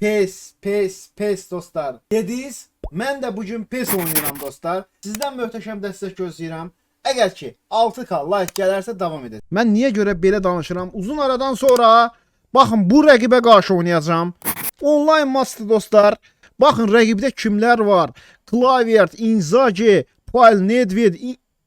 Pes, pes, pes dostlar. Dediniz, mən də bu gün pes oynayıram dostlar. Sizdən möhtəşəm dəstək gözləyirəm. Əgər ki 6K like gələrsə davam edəcəm. Mən niyə görə belə danışıram? Uzun aradan sonra baxın bu rəqibə qarşı oynayacağam. Online maçdır dostlar. Baxın rəqibdə kimlər var? Kluivert, Inzaghi, Paul Nedved,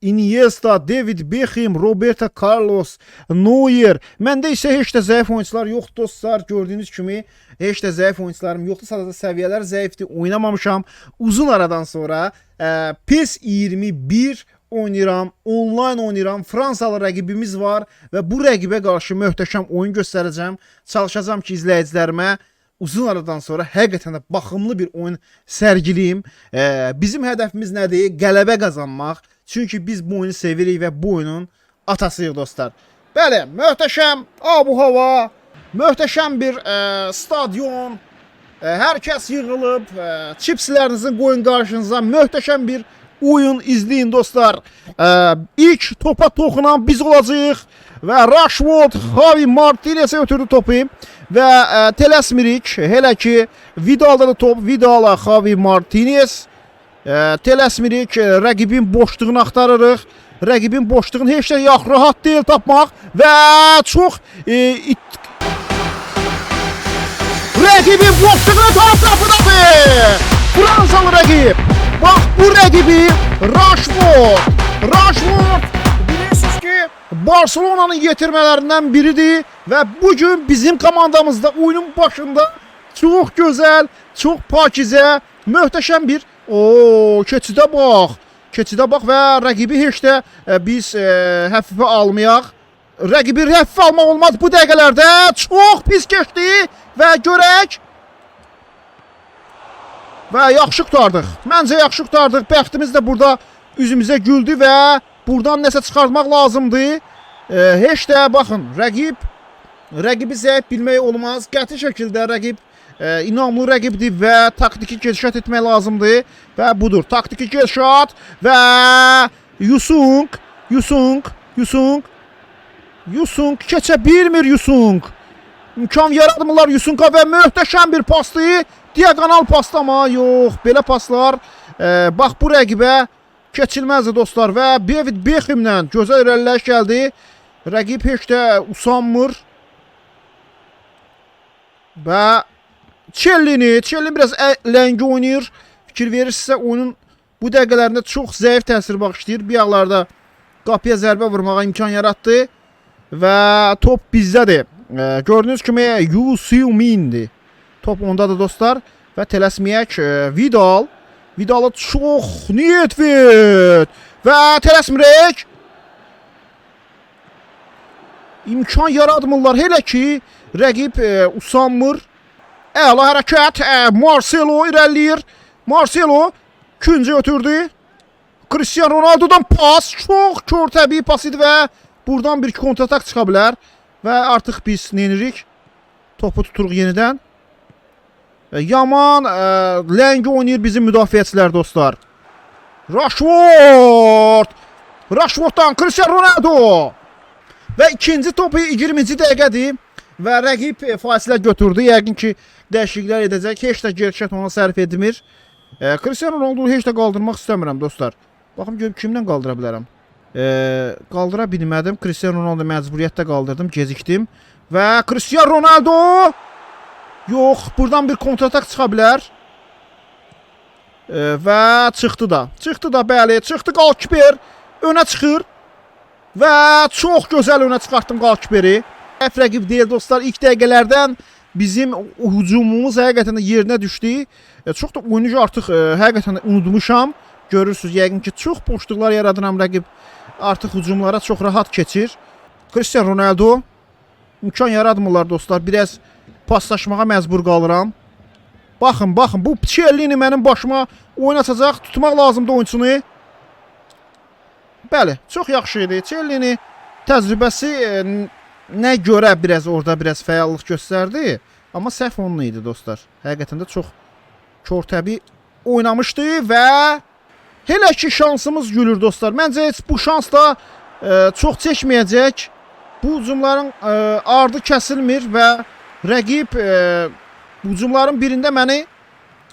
Iniesta, David Beckham, Roberto Carlos, Neuer. Məndə isə heç də zəif oyunçular yoxdur dostlar. Gördüyünüz kimi heç də zəif oyunçularım yoxdur. Sadəcə səviyyələr zəifdir. Oynamamışam. Uzun aradan sonra ə, PES 21 oynayıram, onlayn oynayıram. Fransalı rəqibimiz var və bu rəqibə qarşı möhtəşəm oyun göstərəcəm. Çalışacağam ki, izləyicilərimə uzun aradan sonra həqiqətən də baxımlı bir oyun sərgiləyim. Ee, bizim hədəfimiz nədir? Qələbə qazanmaq. Çünki biz bu oyunu sevirik və bu oyunun atasıyıq dostlar. Bəli, möhtəşəm abu hava, möhtəşəm bir e, stadion. E, hər kəs yığılıb, e, çipslərinizi qoyun qarşınıza. Möhtəşəm bir oyun izləyin dostlar. E, ilk topa toxunan biz olacağıq və Rashford Javi Martinez ötürdü topu və e, tələsmirik. Hələ ki Vidalda da top, Vidala Javi Martinez. E, tələsmirik, rəqibin boşluğunu axtarırıq. Rəqibin boşluğunu heç də yax rahat deyil tapmaq və çox e, it, Rəqibin boşluğunu taraf qapıdadır. Fransalı rəqib. Bax bu rəqibi Rashford. Rashford bilirsiniz ki Barcelona'nın yetirmələrindən biridir və bu gün bizim komandamızda oyunun başında çox gözəl, çox pakizə, möhtəşəm bir o keçidə bax. Keçidə bax və rəqibi heç də e, biz e, həfifə almayaq. Rəqibi həfifə almaq olmaz bu dəqiqələrdə. Çox pis keçdi və görək və yaxşı qurtardıq. Məncə yaxşı qurtardıq. Bəxtimiz də burada üzümüzə güldü və buradan nəsə çıxartmaq lazımdır. E, heç də baxın, rəqib rəqibi zəif bilmək olmaz. Qəti şəkildə rəqib e, inamlı rəqibdir və taktiki gedişat etmək lazımdır və budur. Taktiki gedişat və Yusung, Yusung, Yusung Yusung keçə bilmir Yusung. İmkan yaratmırlar Yusunga və möhtəşəm bir pasdır. Diagonal paslama yox. Belə paslar e, bax bu rəqibə keçilməzdir dostlar və David Beckhamlə gözəl irəliləyiş gəldi. Rəqib heç də usanmır. Və Çellini, Çellin biraz ə- ləngi oynayır. Fikir verirsə oyunun bu dəqiqələrində çox zəif təsir bağışlayır. Bir yaxlarda qapıya zərbə vurmağa imkan yaratdı və top bizdədir. E, gördüyünüz kimi Yu Siumin'dir. Top ondadır dostlar və tələsməyək e, Vidal. Vidal'a çox niyet ver və tələsmirək. İmkan yaratmırlar hələ ki rəqib e, usanmır. Əla hərəkət. E, Marcelo irəliləyir. Marcelo küncə ötürdü. Cristiano Ronaldo'dan pas. Çox kör təbii pas idi və buradan bir kontratak çıxa bilər və artıq biz neynirik? Topu tuturuq yenidən. E, Yaman e, ləngi oynayır bizim müdafiəçilər dostlar. Rashford! Rashforddan Cristiano Ronaldo! Və ikinci topu 20-ci dəqiqədir və rəqib e, fasilə götürdü. Yəqin ki, dəyişikliklər edəcək. Heç də gerçək ona sərf etmir. E, Cristiano Ronaldo heç də qaldırmaq istəmirəm dostlar. Baxım görüm kimdən qaldıra bilərəm. E, qaldıra bilmədim. Cristiano Ronaldo məcburiyyətdə qaldırdım, gecikdim. Və Cristiano Ronaldo Yox, buradan bir kontratak çıxa bilər. E, və çıxdı da. Çıxdı da, bəli, çıxdı qalkiper. Önə çıxır. Və çox gözəl önə çıxartdım qalkiperi. Əf rəqib deyil dostlar. İlk dəqiqələrdən bizim hücumumuz həqiqətən də yerinə düşdü. E, çox da oyuncu artıq e, həqiqətən də unutmuşam. Görürsüz yəqin ki, çox boşluqlar yaradıram rəqib. Artıq hücumlara çox rahat keçir. Cristiano Ronaldo imkan yaratmırlar dostlar. Biraz paslaşmağa məcbur qalıram. Baxın, baxın, bu Çellini mənim başıma oyun açacaq. Tutmaq lazımdır oyunçunu. Bəli, çox yaxşı idi. Çellini təcrübəsi e, nə görə biraz orada biraz fəallıq göstərdi, amma səhv onun idi dostlar. Həqiqətən də çox körtəbi oynamışdı və hələ ki şansımız gülür dostlar. Məncə heç bu şans da e, çox çəkməyəcək. Bu hücumların e, ardı kəsilmir və rəqib e, hücumların birində məni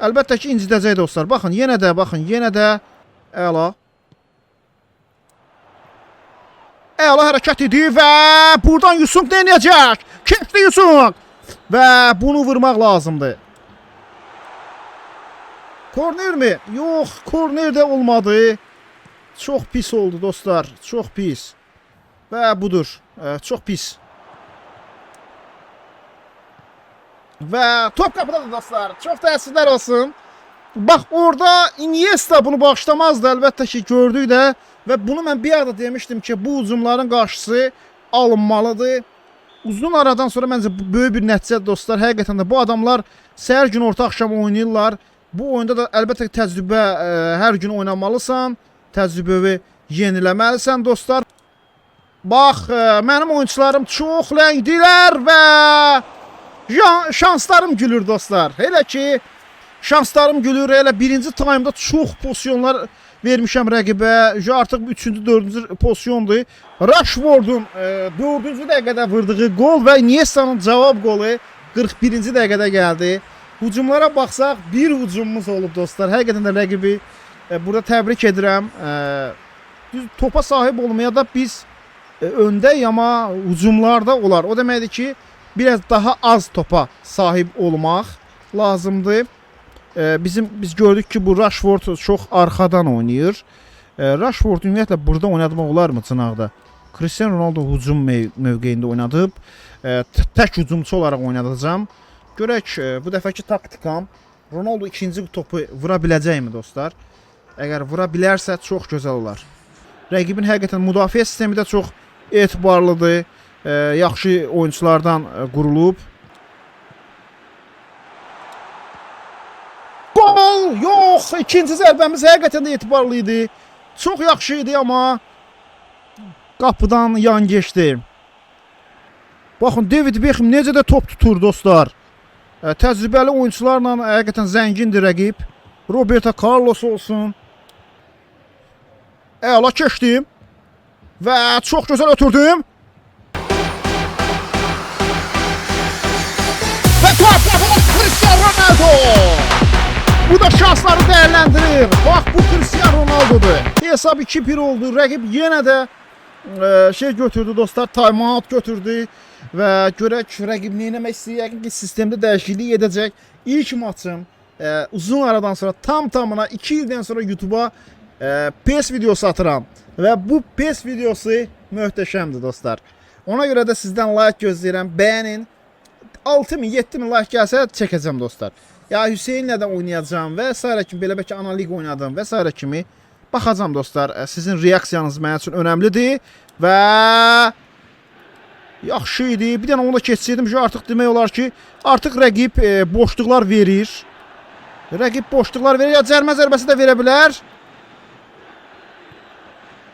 əlbəttə ki incidəcək dostlar. Baxın, yenə də, baxın, yenə də əla. Əla hərəkət idi və buradan Yusuf nə edəcək? Keçdi Yusuf. Və bunu vurmaq lazımdır. Korner mi? Yox, korner də olmadı. Çox pis oldu dostlar. Çox pis. Və budur. E, çox pis. Və top qapıdadır dostlar. Çox təəssüflər olsun. Bax orada Iniesta bunu bağışlamazdı əlbəttə ki gördük də və bunu mən bir arada demişdim ki bu hücumların qarşısı alınmalıdır. Uzun aradan sonra məncə böyük bir nəticə dostlar. Həqiqətən də bu adamlar səhər gün orta axşam oynayırlar. Bu oyunda da əlbəttə ki təcrübə ə, hər gün oynamalısan. Təcrübəvi yeniləməlisən dostlar. Bax, ə, mənim oyunçularım çox ləngdilər və şanslarım gülür dostlar. Elə ki şanslarım gülür. Elə birinci taymda çox pozisyonlar vermişəm rəqibə. Artıq 3-cü, 4-cü pozisyondur. Rashford'un 4-cü dəqiqədə vurduğu qol və Iniesta'nın cavab qolu 41-ci dəqiqədə gəldi. Hücumlara baxsaq, bir hücumumuz olub dostlar. Həqiqətən də rəqibi e, burada təbrik edirəm. E, düz topa sahib olmaya da biz e, öndəyik amma hücumlarda olar. O deməkdir ki, biraz daha az topa sahib olmaq lazımdır. E, bizim biz gördük ki, bu Rashford çox arxadan oynayır. E, Rashford ümumiyyətlə burada oynatmaq olarmı cınaqda? Cristiano Ronaldo hücum mövqeyində oynadıb. E, tək hücumçu olaraq oynadacağam. Görək e, bu dəfəki taktikam Ronaldo ikinci topu vura biləcəkmi dostlar? Əgər vura bilərsə çox gözəl olar. Rəqibin həqiqətən müdafiə sistemi də çox etibarlıdır. E, yaxşı oyunçulardan e, qurulub. Gol! Yox, ikinci zərbəmiz həqiqətən də etibarlı idi. Çox yaxşı idi amma qapıdan yan keçdi. Baxın David Beckham necə də top tutur dostlar. E, Təcrübəli oyunçularla həqiqətən zəngindir rəqib. Roberto Carlos olsun. Əla keçdim. Və çox gözəl ötürdüm. Və top yapılır Cristiano Ronaldo. Bu da şansları değerlendirir. Bak bu Cristiano Ronaldo'dur. Hesap 2-1 oldu. Rəqib yenə də e, şey götürdü dostlar. Timeout götürdü və görək rəqib nə etmək istəyir. Yəqin ki sistemdə dəyişiklik edəcək. İlk maçım e, uzun aradan sonra tam tamına 2 ildən sonra YouTube-a e, PES videosu atıram və bu PES videosu möhtəşəmdir dostlar. Ona görə də sizdən like gözləyirəm. Bəyənin. 6000 7000 like gəlsə çəkəcəm dostlar. Ya Hüseynlə də oynayacağam və s. kimi belə bəlkə analiq oynadım və s. kimi baxacağam dostlar. Sizin reaksiyanız mənim üçün önəmlidir və yaxşı idi. Bir dənə onu da keçsəydim ki, artıq demək olar ki, artıq rəqib e, boşluqlar verir. Rəqib boşluqlar verir. Ya cərmə zərbəsi də verə bilər.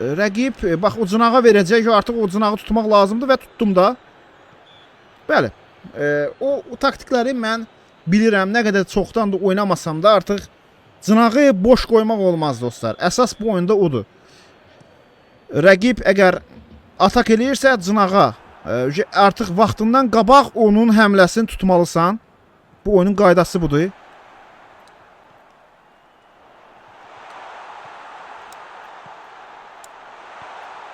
E, Rəqib e, bax o cınağa verəcək. Artıq o cınağı tutmaq lazımdır və tutdum da. Bəli. E, o, o taktikləri mən bilirəm. Nə qədər çoxdan da oynamasam da artıq cınağı boş qoymaq olmaz dostlar. Əsas bu oyunda odur. Rəqib əgər atak eləyirsə cınağa e, artıq vaxtından qabaq onun həmləsini tutmalısan. Bu oyunun qaydası budur.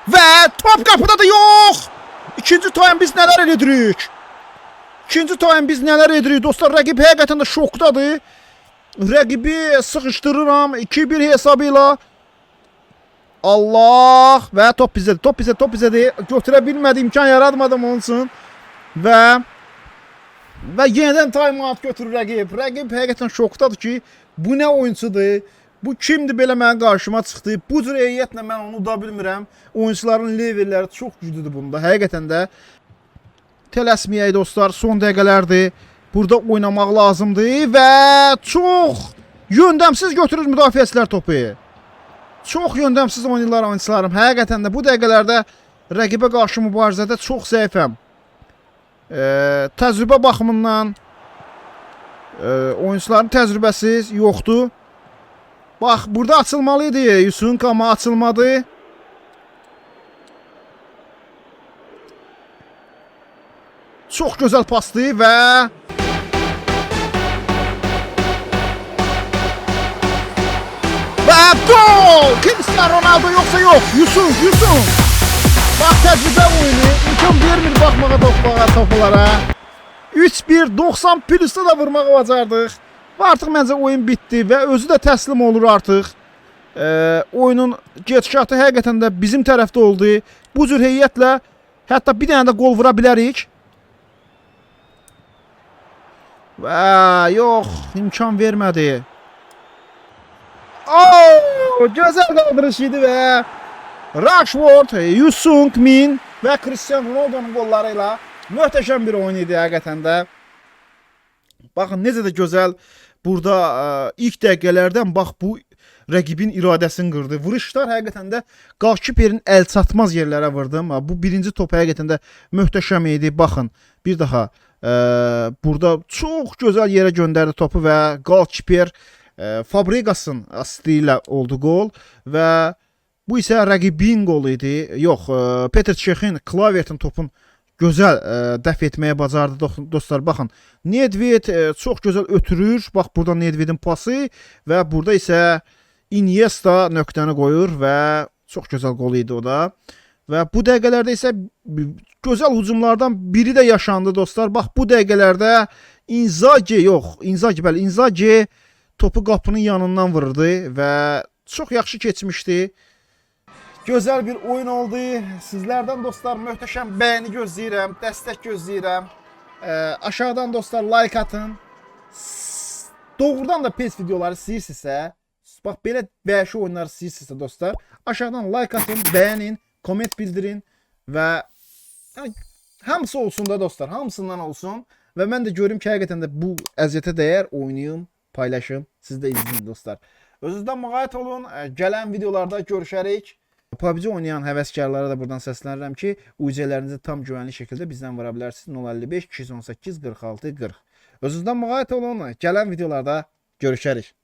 Və top qapıdadır, yox! İkinci taym biz nələr edirik? İkinci taym biz nələr edirik? Dostlar, rəqib həqiqətən də şokdadır. Rəqibi sıxışdırıram 2-1 hesabı ilə. Allah və top bizdədir. Top bizdədir, top bizdədir. Götürə bilmədi, imkan yaratmadım onun üçün. Və və yenidən time-out götürür rəqib. Rəqib həqiqətən şokdadır ki, bu nə oyunçudur? Bu kimdir belə mənim qarşıma çıxdı? Bu cür heyətlə mən onu uda bilmirəm. Oyunçuların levelləri çox güclüdür bunda. Həqiqətən də tələsməyək dostlar, son dəqiqələrdir. Burada oynamaq lazımdır və çox yöndəmsiz götürür müdafiəçilər topu. Çox yöndəmsiz oynayırlar oyunçularım. Həqiqətən də bu dəqiqələrdə rəqibə qarşı mübarizədə çox zəifəm. E, təcrübə baxımından e, oyunçuların təcrübəsi yoxdur. Bax, burada açılmalı idi Yusufun amma açılmadı. Çox gözəl paslayıb və Və gol! Cristiano Ronaldo yoxsa yox? Yusuf, Yusuf. Bax təcrübə oyunu. İmkan vermir baxmağa toplara, toplara. 3-1 90 plusda da vurmağı bacardıq. Və artıq məncə oyun bitdi və özü də təslim olur artıq. E, ee, oyunun gedişatı həqiqətən də bizim tərəfdə oldu. Bu cür heyətlə hətta bir dənə də gol vura bilərik. Və yox, imkan vermədi. Oo, gözəl qaldırış idi və Rashford, Yusung Min və Cristiano Ronaldo'nun qolları ilə möhtəşəm bir oyun idi həqiqətən də. Baxın necə də gözəl burada ə, ilk dəqiqələrdən bax bu rəqibin iradəsini qırdı. Vuruşlar həqiqətən də qalkiperin əl çatmaz yerlərə vurdum. Ha, Bu birinci top həqiqətən də möhtəşəm idi. Baxın, bir daha burada çox gözəl yerə göndərdi topu və qalkiper ə, Fabregas'ın asisti ilə oldu qol və bu isə rəqibin qolu idi. Yox, ə, Peter Çexin Klavertin topun gözəl ə, dəf etməyə bacardı dostlar. Baxın, Nedved ə, çox gözəl ötürür. Bax burada Nedvedin pası və burada isə Iniesta nöqtəni qoyur və çox gözəl qol idi o da. Və bu dəqiqələrdə isə gözəl hücumlardan biri də yaşandı dostlar. Bax bu dəqiqələrdə Inzaghi yox, Inzaghi bəli, Inzaghi topu qapının yanından vururdu və çox yaxşı keçmişdi. Gözəl bir oyun oldu. Sizlərdən dostlar möhtəşəm bəyəni gözləyirəm, dəstək gözləyirəm. Ə, aşağıdan dostlar like atın. Doğrudan da pes videoları istəyirsinizsə, bax belə vəhşi oyunlar istəyirsinizsə dostlar, aşağıdan like atın, bəyənin, komment bildirin və yəni, hamısı olsun da dostlar, hamısından olsun və mən də görüm ki, həqiqətən də bu əziyyətə dəyər oynayım, paylaşım, siz də izləyin dostlar. Özünüzdən müğayət olun. Gələn videolarda görüşərik. PUBG oynayan həvəskarlara da buradan səslənirəm ki, UC-lərinizi tam güvənli şəkildə bizdən vura bilərsiniz. 055 218 46 40. Özünüzdən müğayət olun. Gələn videolarda görüşərik.